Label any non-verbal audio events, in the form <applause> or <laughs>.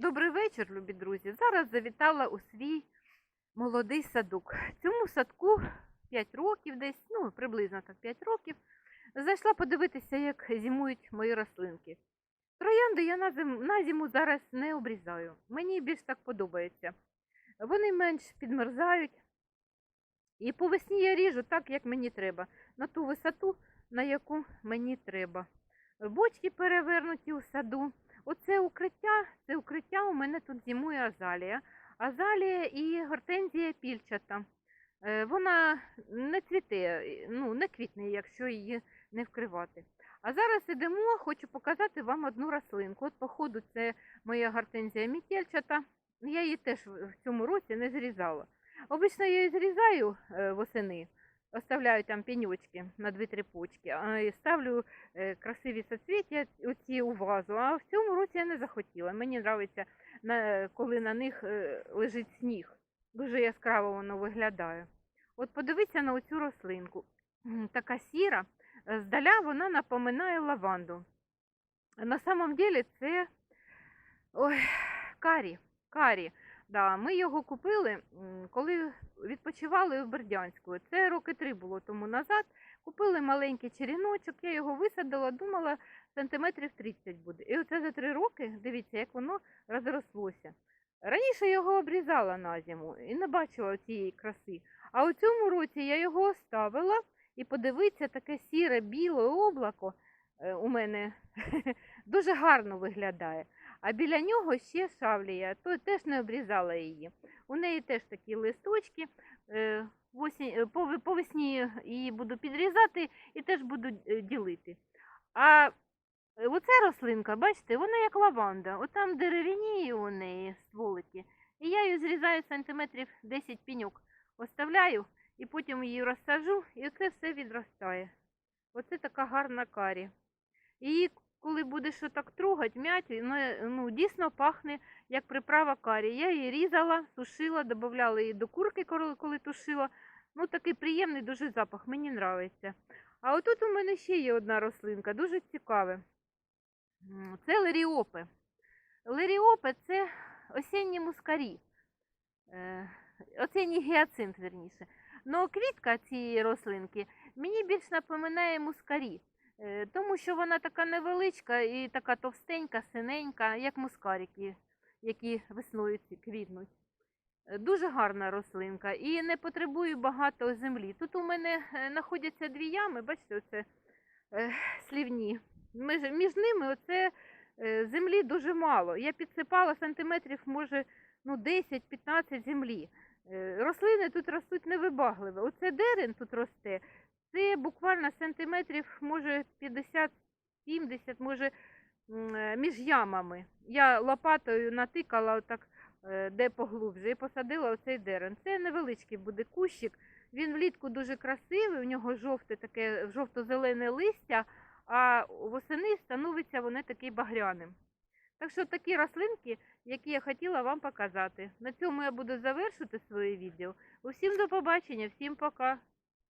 Добрий вечір, любі друзі. Зараз завітала у свій молодий садок. Цьому садку 5 років десь, ну приблизно так 5 років. Зайшла подивитися, як зимують мої рослинки. Троянди я на, зим, на зиму зараз не обрізаю. Мені більш так подобається. Вони менш підмерзають. І по весні я ріжу так, як мені треба, на ту висоту, на яку мені треба. Бочки перевернуті у саду. Оце укриття, це укриття у мене тут зимує азалія. Азалія і гортензія пільчата. Е, Вона не цвіте, ну, не квітне, якщо її не вкривати. А зараз ідемо, хочу показати вам одну рослинку. От, походу, це моя гортензія мітельчата. Я її теж в в цьому році не зрізала. Обично я її зрізаю е, восени, оставляю там пеньочки на 2-3 почки, ставлю е, красиві соцвіття оці у вазу. А в цьому році я не захотіла. Мені подобається, коли на них е, лежить сніг. Дуже яскраво воно виглядає. От подивіться на оцю рослинку. Така сіра, е, здаля вона напоминає лаванду. На самом деле це ой, карі. карі. Да, ми його купили, коли відпочивали в Бердянську. Це роки три було тому назад. Купили маленький черіночок, я його висадила, думала, сантиметрів 30 буде. І оце за три роки, дивіться, як воно розрослося. Раніше його обрізала на зиму і не бачила цієї краси. А у цьому році я його оставила і подивіться, таке сіре біле облако у мене <laughs> дуже гарно виглядає. А біля нього ще шавлія, то теж не обрізала її. У неї теж такі листочки. е, е, по, весні її буду підрізати і теж буду е, ділити. А е, оця рослинка, бачите, вона як лаванда. Отам деревініє у неї стволики. І я її зрізаю сантиметрів 10 піньок. Оставляю і потім її розсажу, і оце все відростає. Оце така гарна карі. Її, коли будеш отак трогати, м'ять, ну, дійсно пахне як приправа карі. Я її різала, сушила, додавала її до курки, коли, тушила. Ну, такий приємний дуже запах, мені подобається. А отут у мене ще є одна рослинка, дуже цікаве. М, Це леріопи. Леріопи це осінні мускарі. Е, Осінній гіацинт, верніше. Ну, квітка цієї рослинки мені більш напоминає мускарі. Е, Тому що вона така невеличка і така товстенька, синенька, як мускарики, які весною квітнуть. Е, Дуже гарна рослинка і не потребує багато землі. Тут у мене е, знаходяться дві ями, бачите, оце е, слівні. Між, ними оце землі дуже мало. Я підсипала сантиметрів, може, ну, 10-15 землі. Рослини тут ростуть невибагливі. Оце дерен тут росте, це буквально сантиметрів, може, 50-70, може, е, між ямами. Я лопатою натикала отак, е, де поглубже, і посадила оцей дерен. Це невеличкий буде кущик. Він влітку дуже красивий, у нього жовте таке жовто-зелене листя, а восени становиться вони такий багряним. Так що такі рослинки, які я хотіла вам показати. На цьому я буду завершити своє відео. Усім до побачення, всім пока.